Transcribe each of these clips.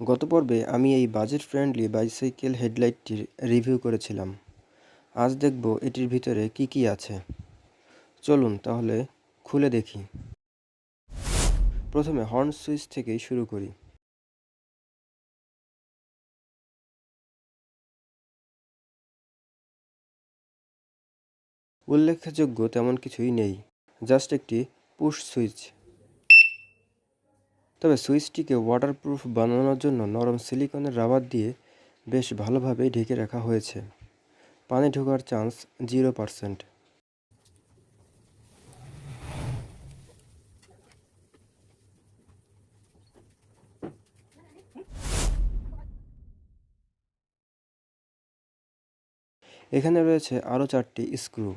গত পর্বে আমি এই বাজেট ফ্রেন্ডলি বাইসাইকেল হেডলাইটটির রিভিউ করেছিলাম। আজ দেখব এটির ভিতরে কি কি আছে। চলুন তাহলে খুলে দেখি। প্রথমে হর্ন সুইচ থেকেই শুরু করি। উল্লেখযোগ্য তেমন কিছুই নেই, জাস্ট একটি পুশ সুইচ। তবে সুইচটিকে ওয়াটারপ্রুফ বানানোর জন্য নরম সিলিকনের রাবার দিয়ে বেশ ভালোভাবেই ঢেকে রাখা হয়েছে। পানি ঢোকার চান্স জিরো পারসেন্ট এখানে রয়েছে আরও চারটি স্ক্রু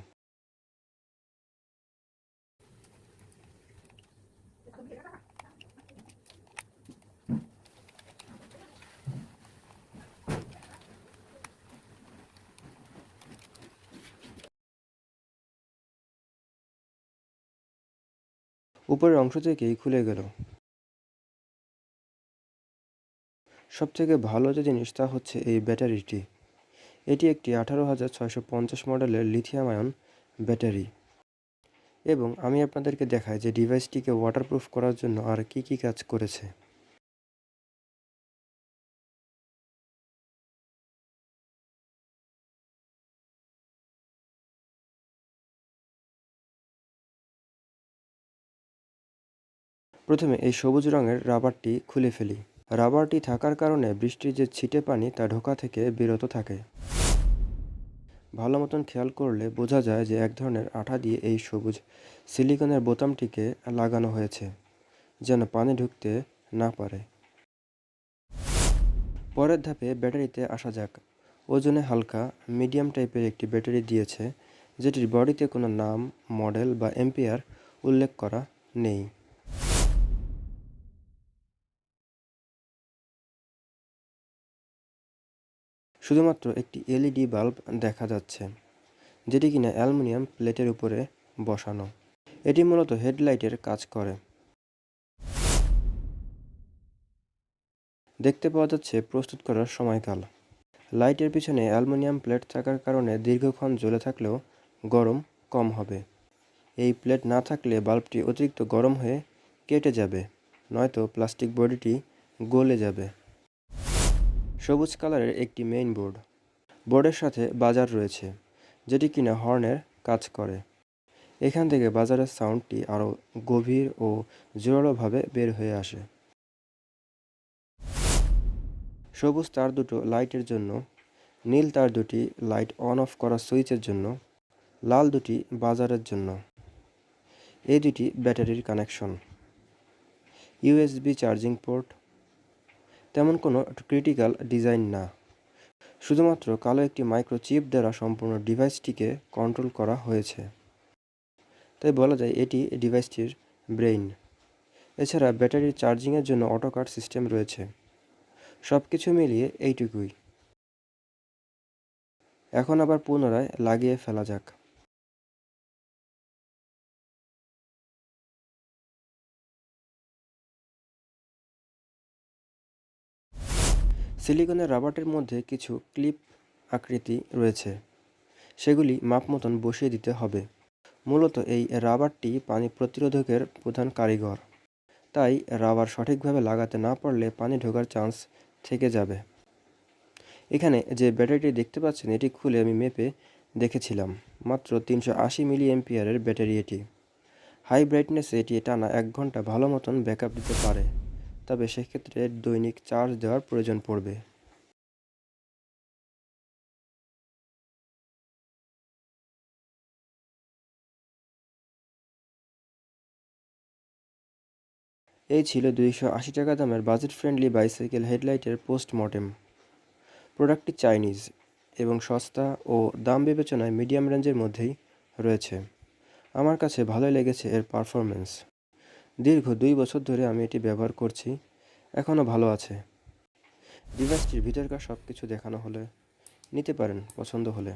উপরের অংশ থেকেই খুলে গেল। সবথেকে ভালো যে জিনিস তা হচ্ছে এই ব্যাটারিটি। এটি একটি আঠারো হাজার ছয়শো পঞ্চাশ মডেলের লিথিয়াম আয়ন ব্যাটারি। এবং আমি আপনাদেরকে দেখাই যে ডিভাইসটিকে ওয়াটারপ্রুফ করার জন্য আর কি কি কাজ করেছে। প্রথমে এই সবুজ রঙের রাবারটি খুলে ফেলি। রাবারটি থাকার কারণে বৃষ্টির যে ছিটে পানি তা ঢোকা থেকে বিরত থাকে। ভালো মতন খেয়াল করলে বোঝা যায় যে এক ধরনের আঠা দিয়ে এই সবুজ সিলিকনের বোতামটিকে লাগানো হয়েছে, যেন পানি ঢুকতে না পারে। পরের ধাপে ব্যাটারিতে আসা যাক। ওজনে হালকা, মিডিয়াম টাইপের একটি ব্যাটারি দিয়েছে, যেটির বডিতে কোনো নাম, মডেল বা এম্পিয়ার উল্লেখ করা নেই। শুধুমাত্র একটি এলইডি বাল্ব দেখা যাচ্ছে, যেটি কিনা অ্যালুমিনিয়াম প্লেটের উপরে বসানো। এটি মূলত হেডলাইটের কাজ করে। দেখতে পাওয়া যাচ্ছে প্রস্তুত করার সময়কাল। লাইটের পিছনে অ্যালুমিনিয়াম প্লেট থাকার কারণে দীর্ঘক্ষণ জ্বলে থাকলেও গরম কম হবে। এই প্লেট না থাকলে বাল্বটি অতিরিক্ত গরম হয়ে কেটে যাবে, নয়তো প্লাস্টিক বডিটি গলে যাবে। সবুজ কালারের একটি মেইন বোর্ড বোর্ডের সাথে বাজার রয়েছে, যেটি কিনা হর্নের কাজ করে। এখান থেকে বাজারের সাউন্ডটি আরও গভীর ও জোরালোভাবে বের হয়ে আসে। সবুজ তার দুটো লাইটের জন্য, নীল তার দুটি লাইট অন অফ করা সুইচের জন্য, লাল দুটি বাজারের জন্য। এই দুটি ব্যাটারির কানেকশন ইউএসবি চার্জিং পোর্ট তেমন কোনো ক্রিটিক্যাল ডিজাইন না। শুধুমাত্র কালো একটি মাইক্রোচিপ দ্বারা সম্পূর্ণ ডিভাইসটিকে কন্ট্রোল করা হয়েছে। তাই বলা যায় এটি ডিভাইসটির ব্রেইন এছাড়া ব্যাটারির চার্জিংয়ের জন্য অটো কাট সিস্টেম রয়েছে। সব কিছু মিলিয়ে এইটুকুই। এখন আবার পুনরায় লাগিয়ে ফেলা যাক। সিলিকনের রাবারের মধ্যে কিছু ক্লিপ আকৃতি রয়েছে। সেগুলি মাপ মতন বসিয়ে দিতে হবে। মূলত এই রাবারটি পানি প্রতিরোধকের প্রধান কারিগর। তাই রাবার সঠিকভাবে লাগাতে না পারলে পানি ঢোকার চান্স থেকে যাবে। এখানে যে ব্যাটারিটি দেখতে পাচ্ছেন, এটি খুলে আমি মেপে দেখেছিলাম। মাত্র তিনশো আশি মিলি এমপিয়ারের ব্যাটারি এটি। হাই ব্রাইটনেসে এটি টানা এক ঘণ্টা ভালো মতন ব্যাকআপ দিতে পারে। তবে সেক্ষেত্রে দৈনিক চার্জ দেওয়ার প্রয়োজন পড়বে। এই ছিল দুইশো আশি টাকা দামের বাজেট ফ্রেন্ডলি বাইসাইকেল হেডলাইটের পোস্ট মর্টেম প্রোডাক্টটি চাইনিজ এবং সস্তা ও দাম বিবেচনায় মিডিয়াম রেঞ্জের মধ্যেই রয়েছে। আমার কাছে ভালোই লেগেছে এর পারফরমেন্স দীর্ঘ দুই বছর ধরে আমি এটি ব্যবহার করছি, এখনও ভালো আছে। ডিভাইসটির ভিতরকার সব কিছু দেখানো হলে, নিতে পারেন পছন্দ হলে।